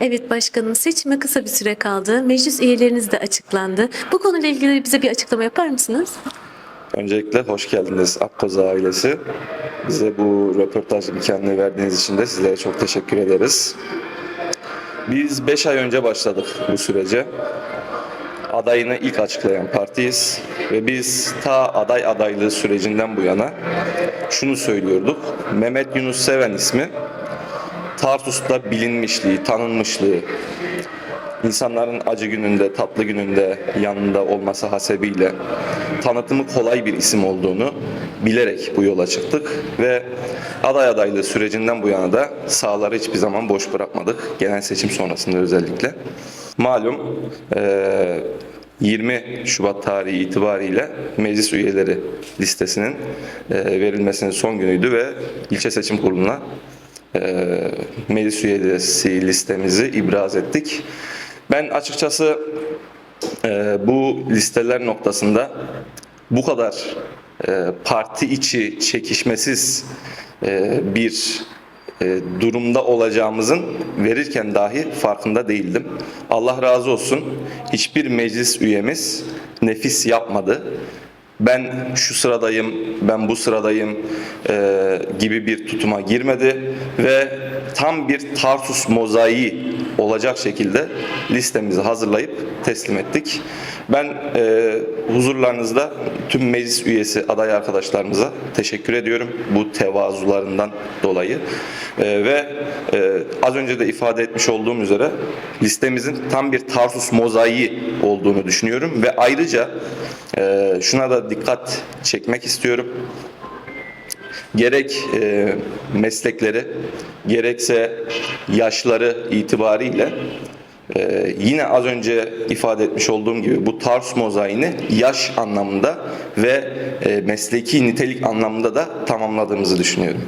Evet başkanım seçime kısa bir süre kaldı. Meclis üyeleriniz de açıklandı. Bu konuyla ilgili bize bir açıklama yapar mısınız? Öncelikle hoş geldiniz Akkoza ailesi. Bize bu röportaj imkanını verdiğiniz için de sizlere çok teşekkür ederiz. Biz 5 ay önce başladık bu sürece. Adayını ilk açıklayan partiyiz ve biz ta aday adaylığı sürecinden bu yana şunu söylüyorduk. Mehmet Yunus Seven ismi Tarsus'ta bilinmişliği, tanınmışlığı, insanların acı gününde, tatlı gününde yanında olması hasebiyle tanıtımı kolay bir isim olduğunu bilerek bu yola çıktık ve aday adaylığı sürecinden bu yana da sahaları hiçbir zaman boş bırakmadık. Genel seçim sonrasında özellikle. Malum eee, 20 Şubat tarihi itibariyle meclis üyeleri listesinin verilmesinin son günüydü ve ilçe seçim kuruluna meclis üyesi listemizi ibraz ettik. Ben açıkçası e, bu listeler noktasında bu kadar e, parti içi çekişmesiz e, bir e, durumda olacağımızın verirken dahi farkında değildim. Allah razı olsun hiçbir meclis üyemiz nefis yapmadı ben şu sıradayım, ben bu sıradayım e, gibi bir tutuma girmedi ve tam bir Tarsus mozaiği olacak şekilde listemizi hazırlayıp teslim ettik. Ben e, huzurlarınızda tüm meclis üyesi aday arkadaşlarımıza teşekkür ediyorum bu tevazularından dolayı. E, ve e, az önce de ifade etmiş olduğum üzere listemizin tam bir Tarsus mozaiği olduğunu düşünüyorum ve ayrıca e, şuna da dikkat çekmek istiyorum. Gerek e, meslekleri gerekse yaşları itibariyle e, yine az önce ifade etmiş olduğum gibi bu Tarsus mozaiğini yaş anlamında ve e, mesleki nitelik anlamında da tamamladığımızı düşünüyorum.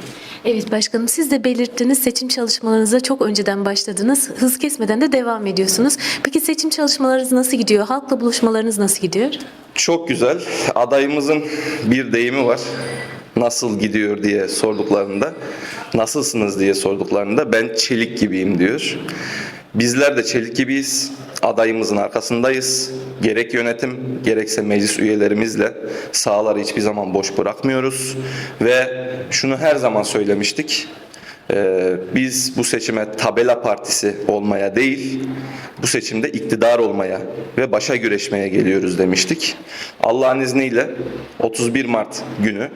Evet başkanım siz de belirttiniz seçim çalışmalarınıza çok önceden başladınız. Hız kesmeden de devam ediyorsunuz. Peki seçim çalışmalarınız nasıl gidiyor? Halkla buluşmalarınız nasıl gidiyor? Çok güzel. Adayımızın bir deyimi var. Nasıl gidiyor diye sorduklarında, nasılsınız diye sorduklarında ben çelik gibiyim diyor. Bizler de çelik gibiyiz. Adayımızın arkasındayız. Gerek yönetim, gerekse meclis üyelerimizle sahaları hiçbir zaman boş bırakmıyoruz. Ve şunu her zaman söylemiştik. Ee, biz bu seçime tabela partisi olmaya değil, bu seçimde iktidar olmaya ve başa güreşmeye geliyoruz demiştik. Allah'ın izniyle 31 Mart günü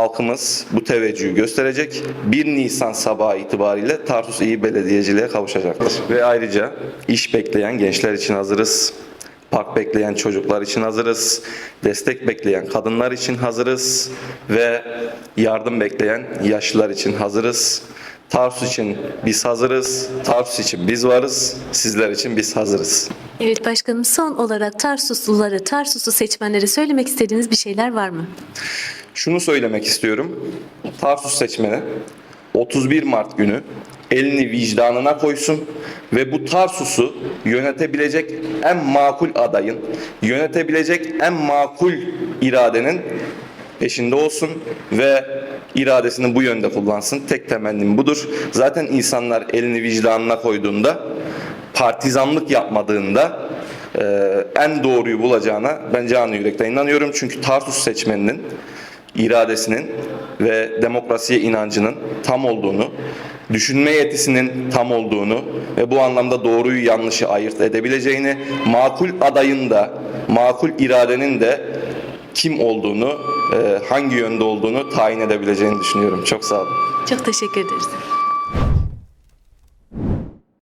halkımız bu teveccühü gösterecek. 1 Nisan sabahı itibariyle Tarsus İyi Belediyeciliğe kavuşacaktır. Ve ayrıca iş bekleyen gençler için hazırız. Park bekleyen çocuklar için hazırız. Destek bekleyen kadınlar için hazırız. Ve yardım bekleyen yaşlılar için hazırız. Tarsus için biz hazırız. Tarsus için biz varız. Sizler için biz hazırız. Evet başkanım son olarak Tarsusluları, Tarsuslu seçmenlere söylemek istediğiniz bir şeyler var mı? Şunu söylemek istiyorum. Tarsus seçmeni 31 Mart günü elini vicdanına koysun ve bu Tarsus'u yönetebilecek en makul adayın, yönetebilecek en makul iradenin peşinde olsun ve iradesini bu yönde kullansın. Tek temennim budur. Zaten insanlar elini vicdanına koyduğunda, partizanlık yapmadığında e, en doğruyu bulacağına ben canı yürekten inanıyorum. Çünkü Tarsus seçmeninin iradesinin ve demokrasiye inancının tam olduğunu, düşünme yetisinin tam olduğunu ve bu anlamda doğruyu yanlışı ayırt edebileceğini, makul adayın da, makul iradenin de kim olduğunu, e, hangi yönde olduğunu tayin edebileceğini düşünüyorum. Çok sağ olun. Çok teşekkür ederiz.